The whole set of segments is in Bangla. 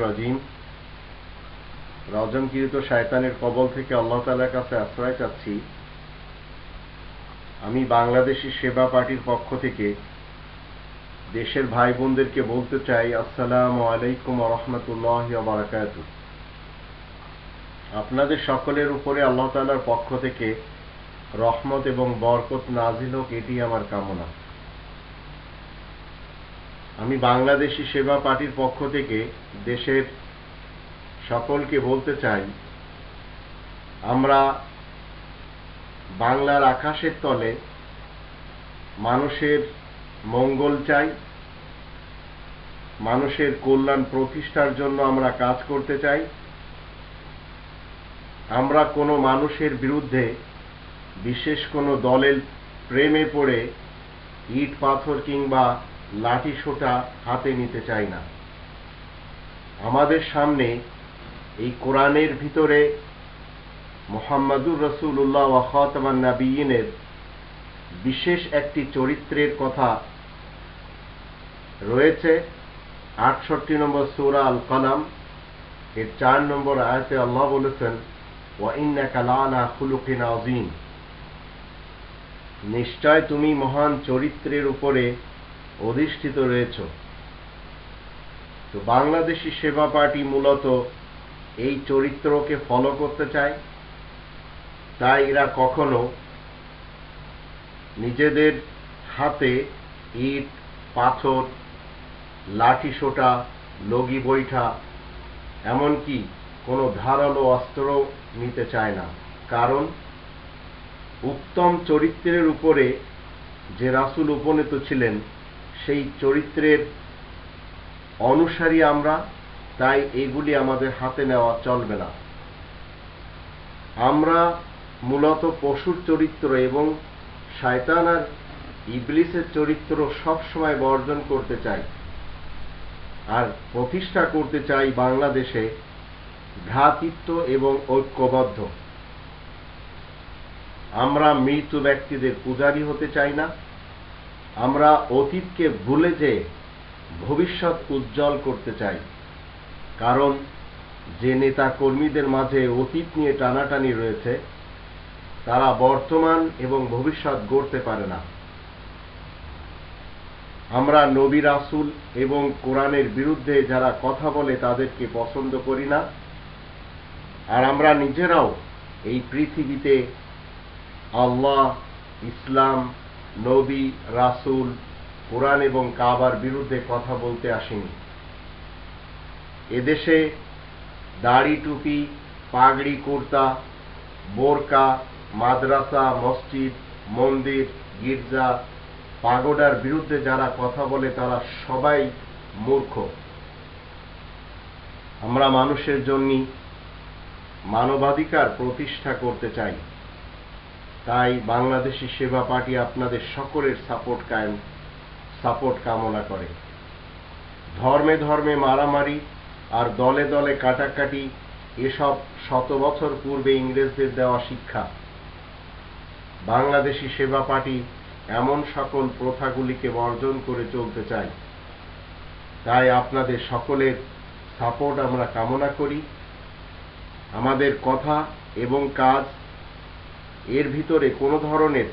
রাজিম। শায়তানের কবল থেকে আল্লাহ তালার কাছে আশ্রয় চাচ্ছি। আমি বাংলাদেশি সেবা পার্টির পক্ষ থেকে দেশের ভাই বোনদেরকে বলতে চাই, আসসালামু আলাইকুম রহমতুল্লাহ বারাকাত আপনাদের সকলের উপরে আল্লাহ তালার পক্ষ থেকে রহমত এবং বরকত নাজিল হোক, এটি আমার কামনা। আমি বাংলাদেশি সেবা পার্টির পক্ষ থেকে দেশের সকলকে বলতে চাই, আমরা বাংলার আকাশের তলে মানুষের মঙ্গল চাই, মানুষের কল্যাণ প্রতিষ্ঠার জন্য আমরা কাজ করতে চাই, আমরা কোনো মানুষের বিরুদ্ধে বিশেষ কোনো দলের প্রেমে পড়ে ইট পাথর কিংবা লাঠি সোটা হাতে নিতে চাই না। আমাদের সামনে এই কোরআনের ভিতরে মোহাম্মদুর রসুল্লাহ ওয়াহতমান নাবিয়িনের বিশেষ একটি চরিত্রের কথা রয়েছে। আটষট্টি নম্বর সৌরা আল কালাম এর চার নম্বর আয়াতে আল্লাহ বলেছেন নিশ্চয় তুমি মহান চরিত্রের উপরে অধিষ্ঠিত রয়েছ। তো বাংলাদেশি সেবা পার্টি মূলত এই চরিত্রকে ফলো করতে চায়। তাই এরা কখনো নিজেদের হাতে ইট, পাথর, লাঠি সোটা, লগি বৈঠা, এমনকি কোনো ধারালো অস্ত্র নিতে চায় না। কারণ উত্তম চরিত্রের উপরে যে রাসুল উপনীত ছিলেন সেই চরিত্রের অনুসারী আমরা, তাই এগুলি আমাদের হাতে নেওয়া চলবে না। আমরা মূলত পশুর চরিত্র এবং শায়তান আর ইবলিসের চরিত্র সবসময় বর্জন করতে চাই আর প্রতিষ্ঠা করতে চাই বাংলাদেশে ভ্রাতৃত্ব এবং ঐক্যবদ্ধ। আমরা মৃত ব্যক্তিদের পূজারী হতে চাই না। আমরা অতীতকে ভুলে যে ভবিষ্যৎ উজ্জ্বল করতে চাই। কারণ যে নেতা কর্মীদের মাঝে অতীত নিয়ে টানাটানি রয়েছে, তারা বর্তমান এবং ভবিষ্যৎ গড়তে পারে না। আমরা নবী রাসুল এবং কোরআনের বিরুদ্ধে যারা কথা বলে তাদেরকে পছন্দ করি না, আর আমরা নিজেরাও এই পৃথিবীতে আল্লাহ, ইসলাম নবী, রাসুল, কোরআন এবং কাবার বিরুদ্ধে কথা বলতে আসেনি। এদেশে দাড়ি টুপি, পাগড়ি, কুর্তা, বোরকা, মাদ্রাসা, মসজিদ, মন্দির, গির্জা, পাগোডার বিরুদ্ধে যারা কথা বলে তারা সবাই মূর্খ। আমরা মানুষের জন্য মানবাধিকার প্রতিষ্ঠা করতে চাই। তাই বাংলাদেশি সেবা পার্টি আপনাদের সকলের সাপোর্ট কায়েম, সাপোর্ট কামনা করে। ধর্মে ধর্মে মারামারি আর দলে দলে কাটাকাটি এসব শত বছর পূর্বে ইংরেজদের দেওয়া শিক্ষা। বাংলাদেশি সেবা পার্টি এমন সকল প্রথাগুলিকে বর্জন করে চলতে চাই তাই আপনাদের সকলের সাপোর্ট আমরা কামনা করি। আমাদের কথা এবং কাজ এর ভিতরে কোনো ধরনের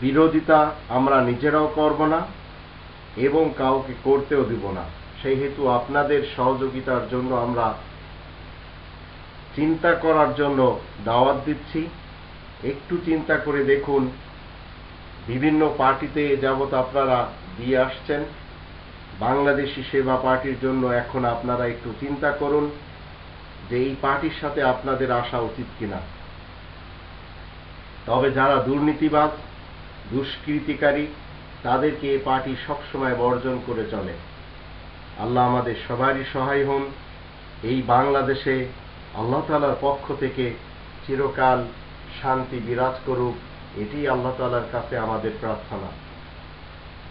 বিরোধিতা আমরা নিজেরাও করব না এবং কাউকে করতেও দিব না। সেই হেতু আপনাদের সহযোগিতার জন্য আমরা চিন্তা করার জন্য দাওয়াত দিচ্ছি। একটু চিন্তা করে দেখুন, বিভিন্ন পার্টিতে যাবৎ আপনারা দিয়ে আসছেন। বাংলাদেশি সেবা পার্টির জন্য এখন আপনারা একটু চিন্তা করুন যে এই পার্টির সাথে আপনাদের আসা উচিত কিনা। তবে যারা দুর্নীতিবাদ দুষ্কৃতিকারী, তাদেরকে এ পার্টি সবসময় বর্জন করে চলে। আল্লাহ আমাদের সবারই সহায় হন। এই বাংলাদেশে আল্লাহ তালার পক্ষ থেকে চিরকাল শান্তি বিরাজ করুক এটি আল্লাহ তালার কাছে আমাদের প্রার্থনা।